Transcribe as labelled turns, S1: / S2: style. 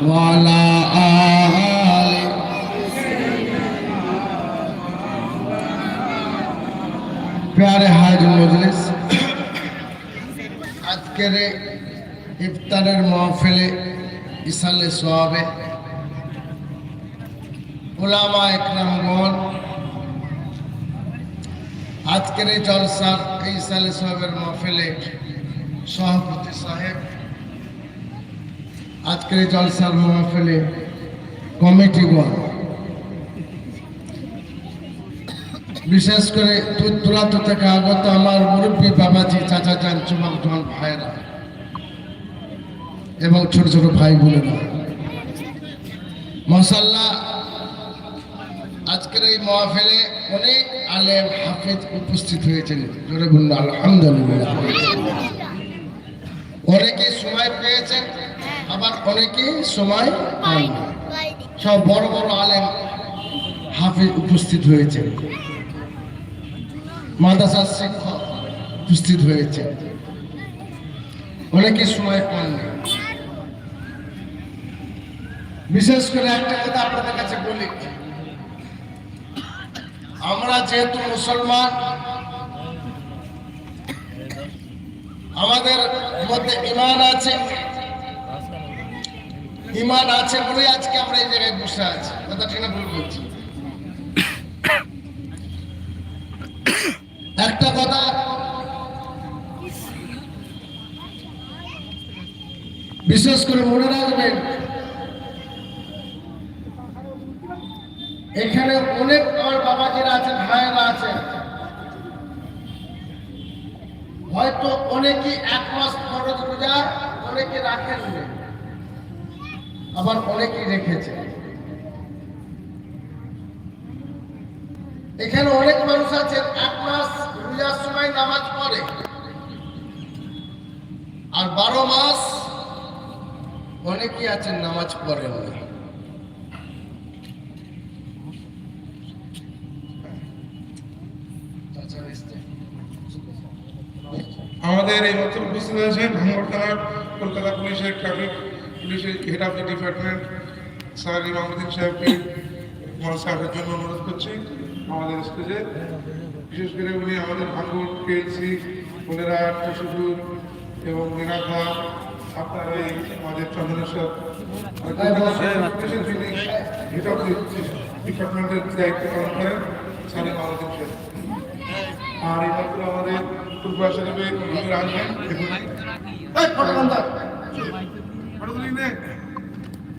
S1: वाला प्यारे हाज মজলিস আজকের ইফতারের মাহফিলে ইসালে সোয়াবে ওলামা একরামগণ আজকের এই জলসার এই ইসালে সোয়াবের মহফিলে সভাপতি সাহেব, আজকের এই জলসার মহফিলে কমিটিগণ বিশেষ করে দূর দূরান্ত থেকে আগত আমার মুরব্বী বাবাজি, চাচা চান চুমক জন ভাইরা এবং ছোট ছোট ভাই বোনেরা মশাল্লাহ আজকের এই মহাফেলে অনেক আলেম হাফেজ উপস্থিত হয়েছেন। আলহামদুলিল্লাহ। অনেকে সময় পেয়েছেন, আবার অনেকে সময় পায়নি। সব বড় বড় আলেম হাফেজ উপস্থিত হয়েছে মাদ্রাসার শিক্ষক উপস্থিত হয়েছে অনেকে সময় পাননি। বিশেষ করে একটা কথা আপনাদের কাছে বলি। আমরা যেহেতু মুসলমান, আমাদের মধ্যে ইমান আছে। ইমান আছে বলে আজকে আমরা এই জায়গায় বসে আছি। কথা ঠিক না ভুল করছি একটা কথা, বিশেষ করে মনে রাখবেন এখানে অনেক আমার বাবাজিরা আছেন, ভাইয়েরা আছেন। হয়তো অনেকে এক মাস খরচ রোজা অনেকে রাখেন আবার অনেকেই রেখেছে। এখানে অনেক মানুষ আছেন, এক মাস রোজার সময় নামাজ পড়ে। আর বারো মাস অনেকেই আছেন নামাজ পড়েন না।
S2: আমাদের এই মধ্যে উপস্থিত আছেন ভাঙ্গর থানার কলকাতা পুলিশের ট্রাফিক পুলিশের head of the department sir Imamuddin সাহেবকে মহান সাহেবের জন্য অনুরোধ করছি আমাদের স্টেজে। বিশেষ করে উনি আমাদের ভাঙ্গর কেএলসি বোনেরা টসুপুর এবং মিনাখা আপনার এই আমাদের চন্দনেশ্বর যিনি হেড অফ দ্য ডিপার্টমেন্টের দায়িত্ব পালন করেন স্যার ইমামুদ্দিন সাহেব। আর এইমাত্র আমাদের ফুটবল শরীফে
S1: রাখবেন